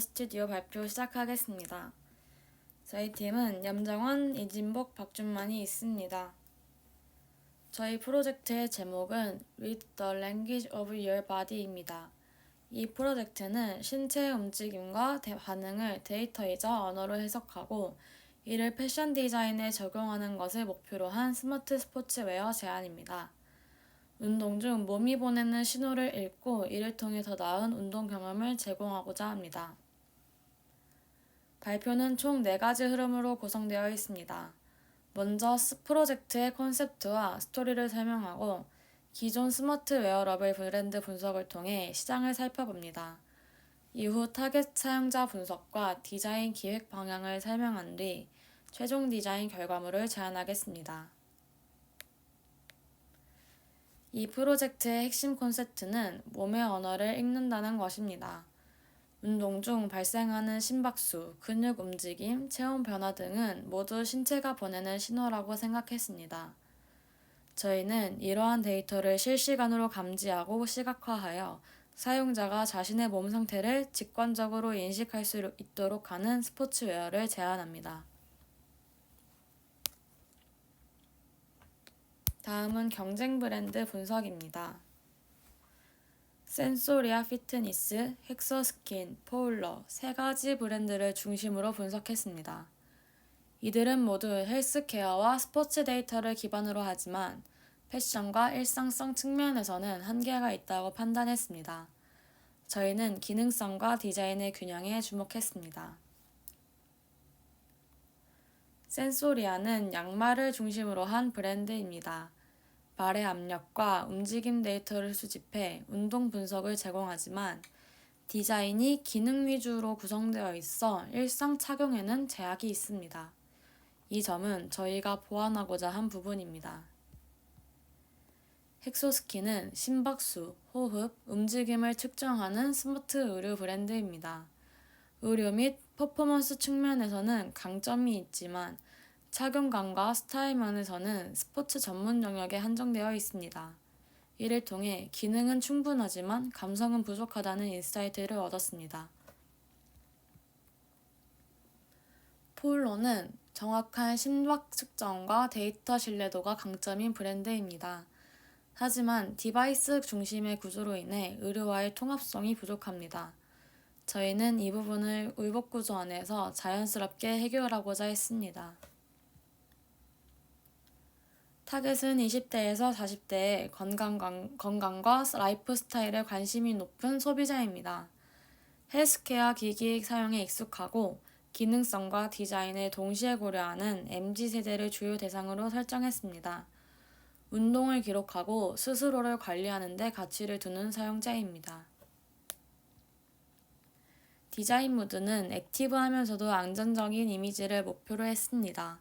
스튜디오 발표 시작하겠습니다. 저희 팀은 염정원, 이진복, 박준만이 있습니다. 저희 프로젝트의 제목은 Read the Language of Your Body입니다. 이 프로젝트는 신체의 움직임과 대- 반응을 데이터이자 언어로 해석하고 이를 패션 디자인에 적용하는 것을 목표로 한 스마트 스포츠웨어 제안입니다. 운동 중 몸이 보내는 신호를 읽고 이를 통해 더 나은 운동 경험을 제공하고자 합니다. 발표는 총 4가지 흐름으로 구성되어 있습니다. 먼저 스- 프로젝트의 콘셉트와 스토리를 설명하고 기존 스마트 웨어러블 브랜드 분석을 통해 시장을 살펴봅니다. 이후 타겟 사용자 분석과 디자인 기획 방향을 설명한 뒤 최종 디자인 결과물을 제안하겠습니다. 이 프로젝트의 핵심 콘셉트는 몸의 언어를 읽는다는 것입니다. 운동 중 발생하는 심박수, 근육 움직임, 체온 변화 등은 모두 신체가 보내는 신호라고 생각했습니다. 저희는 이러한 데이터를 실시간으로 감지하고 시각화하여 사용자가 자신의 몸 상태를 직관적으로 인식할 수 있도록 하는 스포츠웨어를 제안합니다. 다음은 경쟁 브랜드 분석입니다. 센소리아 피트니스, 헥서스킨, 포울러 세 가지 브랜드를 중심으로 분석했습니다. 이들은 모두 헬스케어와 스포츠 데이터를 기반으로 하지만 패션과 일상성 측면에서는 한계가 있다고 판단했습니다. 저희는 기능성과 디자인의 균형에 주목했습니다. 센소리아는 양말을 중심으로 한 브랜드입니다. 발의 압력과 움직임 데이터를 수집해 운동 분석을 제공하지만 디자인이 기능 위주로 구성되어 있어 일상 착용에는 제약이 있습니다. 이 점은 저희가 보완하고자 한 부분입니다. 헥소스키는 심박수, 호흡, 움직임을 측정하는 스마트 의류 브랜드입니다. 의료 및 퍼포먼스 측면에서는 강점이 있지만 착용감과 스타일 면에서는 스포츠 전문 영역에 한정되어 있습니다. 이를 통해 기능은 충분하지만 감성은 부족하다는 인사이트를 얻었습니다. 폴로는 정확한 심박 측정과 데이터 신뢰도가 강점인 브랜드입니다. 하지만 디바이스 중심의 구조로 인해 의료와의 통합성이 부족합니다. 저희는 이 부분을 의복 구조 안에서 자연스럽게 해결하고자 했습니다. 타겟은 20대에서 40대의 건강, 건강과 라이프 스타일에 관심이 높은 소비자입니다. 헬스케어 기기 사용에 익숙하고 기능성과 디자인을 동시에 고려하는 MZ세대를 주요 대상으로 설정했습니다. 운동을 기록하고 스스로를 관리하는 데 가치를 두는 사용자입니다. 디자인 무드는 액티브하면서도 안전적인 이미지를 목표로 했습니다.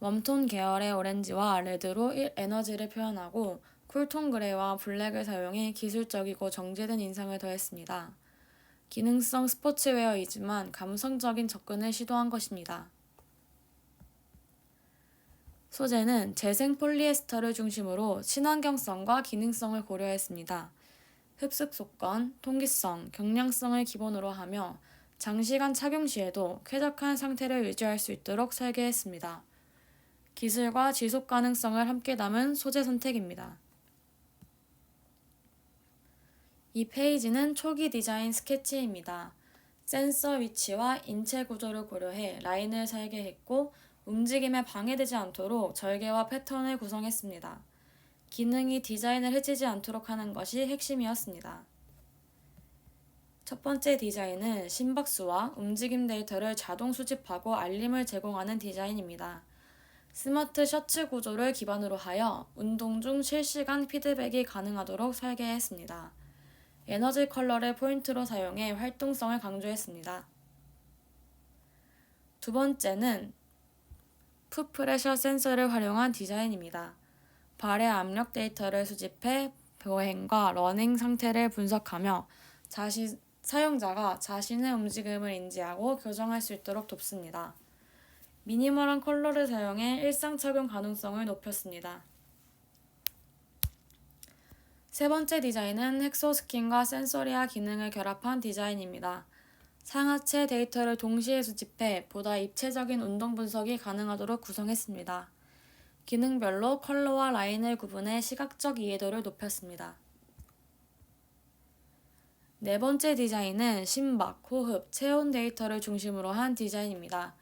웜톤 계열의 오렌지와 레드로 에너지를 표현하고 쿨톤 그레이와 블랙을 사용해 기술적이고 정제된 인상을 더했습니다. 기능성 스포츠웨어이지만 감성적인 접근을 시도한 것입니다. 소재는 재생 폴리에스터를 중심으로 친환경성과 기능성을 고려했습니다. 흡습 속건, 통기성, 경량성을 기본으로 하며 장시간 착용 시에도 쾌적한 상태를 유지할 수 있도록 설계했습니다. 기술과 지속 가능성을 함께 담은 소재 선택입니다. 이 페이지는 초기 디자인 스케치입니다. 센서 위치와 인체 구조를 고려해 라인을 설계했고 움직임에 방해되지 않도록 절개와 패턴을 구성했습니다. 기능이 디자인을 해치지 않도록 하는 것이 핵심이었습니다. 첫 번째 디자인은 심박수와 움직임 데이터를 자동 수집하고 알림을 제공하는 디자인입니다. 스마트 셔츠 구조를 기반으로 하여 운동 중 실시간 피드백이 가능하도록 설계했습니다. 에너지 컬러를 포인트로 사용해 활동성을 강조했습니다. 두 번째는 풋프레셔 센서를 활용한 디자인입니다. 발의 압력 데이터를 수집해 보행과 러닝 상태를 분석하며 자신, 사용자가 자신의 움직임을 인지하고 교정할 수 있도록 돕습니다. 미니멀한 컬러를 사용해 일상 착용 가능성을 높였습니다. 세 번째 디자인은 헥소스킨과 센소리아 기능을 결합한 디자인입니다. 상하체 데이터를 동시에 수집해 보다 입체적인 운동 분석이 가능하도록 구성했습니다. 기능별로 컬러와 라인을 구분해 시각적 이해도를 높였습니다. 네 번째 디자인은 심박, 호흡, 체온 데이터를 중심으로 한 디자인입니다.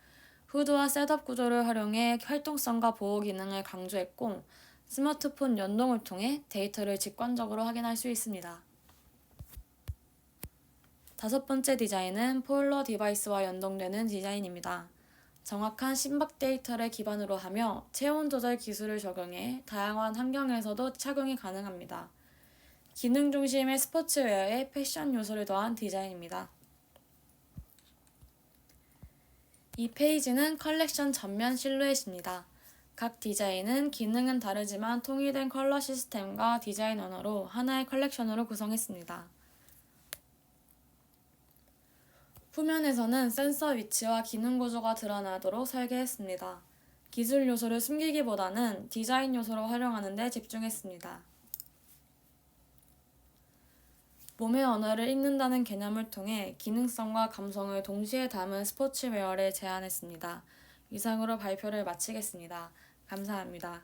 후드와 셋업 구조를 활용해 활동성과 보호 기능을 강조했고 스마트폰 연동을 통해 데이터를 직관적으로 확인할 수 있습니다. 다섯 번째 디자인은 포일러 디바이스와 연동되는 디자인입니다. 정확한 심박 데이터를 기반으로 하며 체온 조절 기술을 적용해 다양한 환경에서도 착용이 가능합니다. 기능 중심의 스포츠웨어에 패션 요소를 더한 디자인입니다. 이 페이지는 컬렉션 전면 실루엣입니다. 각 디자인은 기능은 다르지만 통일된 컬러 시스템과 디자인 언어로 하나의 컬렉션으로 구성했습니다. 후면에서는 센서 위치와 기능 구조가 드러나도록 설계했습니다. 기술 요소를 숨기기보다는 디자인 요소로 활용하는 데 집중했습니다. 몸의 언어를 읽는다는 개념을 통해 기능성과 감성을 동시에 담은 스포츠웨어를 제안했습니다. 이상으로 발표를 마치겠습니다. 감사합니다.